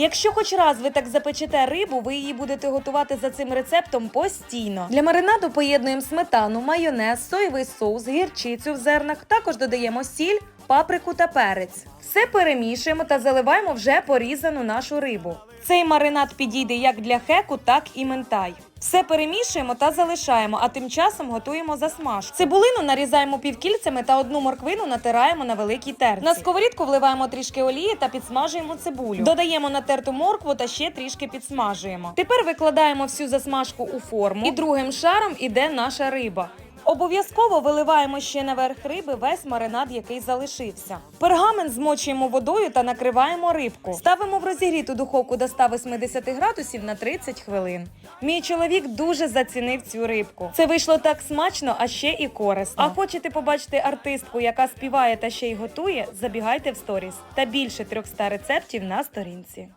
Якщо хоч раз ви так запечете рибу, ви її будете готувати за цим рецептом постійно. Для маринаду поєднуємо сметану, майонез, соєвий соус, гірчицю в зернах. Також додаємо сіль, паприку та перець. Все перемішуємо та заливаємо вже порізану нашу рибу. Цей маринад підійде як для хеку, так і ментай. Все перемішуємо та залишаємо, а тим часом готуємо засмаж. Цибулину нарізаємо півкільцями та одну морквину натираємо на великій терці. На сковорідку вливаємо трішки олії та підсмажуємо цибулю. Додаємо натерту моркву та ще трішки підсмажуємо. Тепер викладаємо всю засмажку у форму і другим шаром іде наша риба. Обов'язково виливаємо ще наверх риби весь маринад, який залишився. Пергамент змочуємо водою та накриваємо рибку. Ставимо в розігріту духовку до 180 градусів на 30 хвилин. Мій чоловік дуже зацінив цю рибку. Це вийшло так смачно, а ще і корисно. А хочете побачити артистку, яка співає та ще й готує? Забігайте в сторіс та більше 300 рецептів на сторінці.